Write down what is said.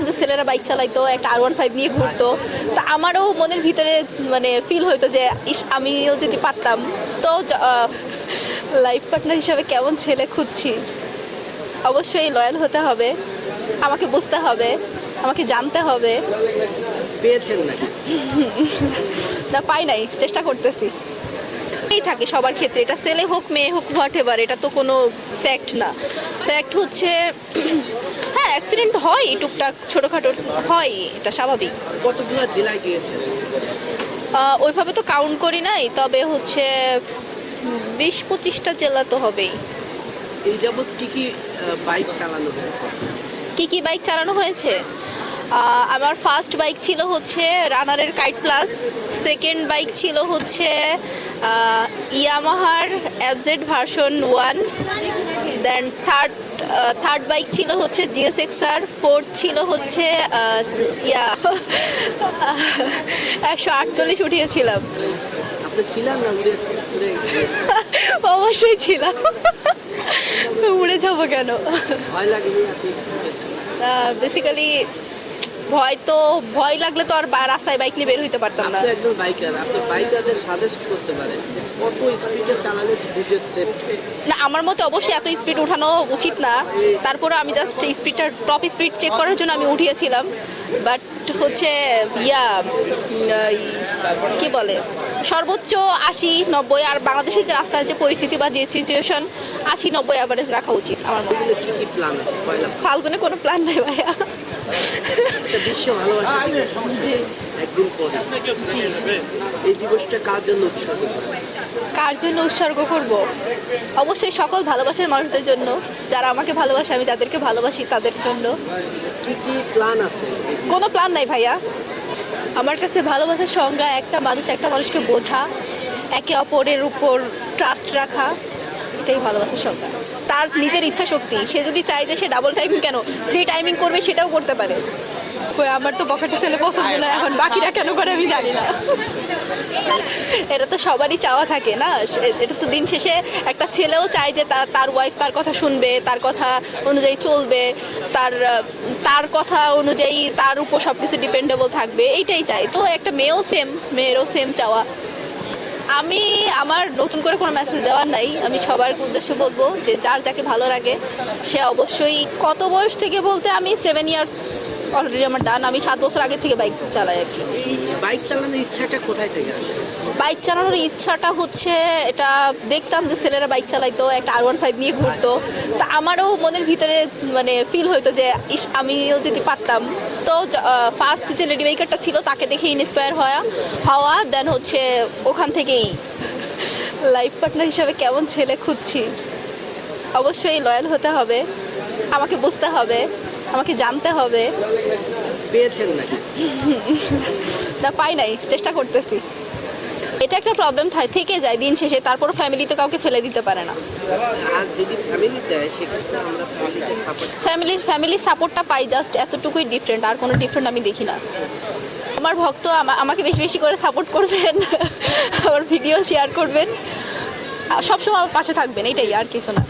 যে ছেলেরা বাইক চালাইতো একটা আর ওয়ান ফাইভ নিয়ে ঘুরতো। তা আমারও মনের ভিতরে মানে ফিল হইতো যে ইস আমিও যদি পারতাম। তো লাইফ পার্টনার হিসাবে কেমন ছেলে খুঁজছি? অবশ্যই লয়াল হতে হবে। আমাকে বুঝতে হবে। আমাকে জানতে হবে। পেয়েছেন নাকি? না পাই নাই চেষ্টা করতেছি। এই থাকে সবার ক্ষেত্রে এটা ছেলে হোক মেয়ে হোক হোয়াট এভার এটা তো কোনো ফ্যাক্ট না। ফ্যাক্ট হচ্ছে হ্যাঁ অ্যাক্সিডেন্ট হয় টুকটাক ছোটোখাটো হয় এটা স্বাভাবিক। কতগুলো জেলায় গিয়েছেন আহ, ওইভাবে তো কাউন্ট করি নাই তবে হচ্ছে বিশ পঁচিশটা জেলা তো হবেই। এই যাবৎ কি কি বাইক চালানো হয়েছে? কি কি বাইক চালানো হয়েছে? আমার ফার্স্ট বাইক ছিল হচ্ছে রানারের কাইট প্লাস সেকেন্ড বাইক ছিল হচ্ছে ইয়ামাহার অ্যাবজেড version one then third third bike ছিল হচ্ছে জিএসএক্সআর ফোর্থ ছিল হচ্ছে ইয়া একশো আটচল্লিশ উঠিয়েছিলাম? অবশ্যই ছিলাম। উড়ে যাব কেন? বেসিক্যালি ভয় তো ভয় লাগলে তো আর রাস্তায় বাইক নিয়ে বের হইতে পারতাম না। একজন বাইকার আপনি বাইকারদের সাজেস্ট করতে পারেন কত স্পিডে চালালে নিজের সেফটি না আমার মতে অবশ্যই এত স্পিড উঠানো উচিত না। তারপরে আমি জাস্ট স্পিডটা টপ স্পিড চেক করার জন্য আমি উঠিয়েছিলাম। বাট হচ্ছে ইয়া কি বলে? সর্বোচ্চ আশি নব্বই আর বাংলাদেশের যে রাস্তার যে পরিস্থিতি বা যে সিচুয়েশন আশি নব্বই অ্যাভারেজ রাখা উচিত আমার পয়লা ফাল্গুনে কোনো প্ল্যান নাই ভাইয়া। বিশ্ব ভালোবাসা একদিন পরে। এই দিবসটা কার জন্য উৎসর্গ করেন কার জন্য উৎসর্গ করব? অবশ্যই সকল ভালোবাসার মানুষদের জন্য। যারা আমাকে ভালোবাসে আমি যাদেরকে ভালোবাসি তাদের জন্য। কি কি প্ল্যান আছে? কোনো প্ল্যান নাই ভাইয়া। আমার কাছে ভালোবাসার সংজ্ঞা একটা মানুষ একটা মানুষকে বোঝা একে অপরের উপর ট্রাস্ট রাখা এটাই ভালোবাসার সংজ্ঞা। তার নিজের ইচ্ছা শক্তি। সে যদি চায় যে সে ডাবল টাইমিং কেন? থ্রি টাইমিং করবে সেটাও করতে পারে। আমার তো পকেটে ছেলে পছন্দ না এখন বাকিরা কেন করে আমি জানি না। এটা তো সবারই চাওয়া থাকে না। এটা তো দিন শেষে একটা ছেলেও চায় যে তার ওয়াইফ তার কথা শুনবে তার কথা অনুযায়ী চলবে তার তার কথা অনুযায়ী তার উপর সব কিছু ডিপেন্ডেবল থাকবে এইটাই চাই তো একটা মেয়েও সেম মেয়েরও সেম চাওয়া। আমি আমার নতুন করে কোনো মেসেজ দেওয়ার নাই। আমি সবার উদ্দেশ্যে বলব যে যার যাকে ভালো লাগে, সে অবশ্যই কত বয়স থেকে বলতে আমি সেভেন ইয়ার্স অলরেডি আমার ডান আমি সাত বছর আগে থেকে বাইক চালাই অ্যাকচুয়ালি বাইক চালানোর ইচ্ছাটা কোথায় থেকে আসে? বাইক চালানোর ইচ্ছাটা হচ্ছে এটা দেখতাম যে ছেলেরা বাইক চালাইতো একটা আর ওয়ান ফাইভ নিয়ে ঘুরতো। তা আমারও মনের ভিতরে মানে ফিল হইতো যে ইস আমিও যদি পারতাম। তো ফার্স্ট যে লেডি বাইকারটা ছিল তাকে দেখে ইন্সপায়ার হওয়া হওয়া দেন হচ্ছে ওখান থেকেই লাইফ পার্টনার হিসাবে কেমন ছেলে খুঁজছি। অবশ্যই লয়াল হতে হবে আমাকে বুঝতে হবে। আমাকে জানতে হবে। পেয়েছেন নাকি? না পাই নাই চেষ্টা করতেছি। এটা একটা প্রবলেম থেকে যায় দিন শেষে তারপর ফ্যামিলি তো কাউকে ফেলে দিতে পারে না। ফ্যামিলি ফ্যামিলির ফ্যামিলি সাপোর্টটা পাই জাস্ট এতটুকুই ডিফারেন্ট আর কোনো ডিফারেন্ট আমি দেখি না। আমার ভক্ত আমাকে বেশি বেশি করে সাপোর্ট করবেন আমার ভিডিও শেয়ার করবেন। সবসময় আমার পাশে থাকবেন এটাই আর কিছু না।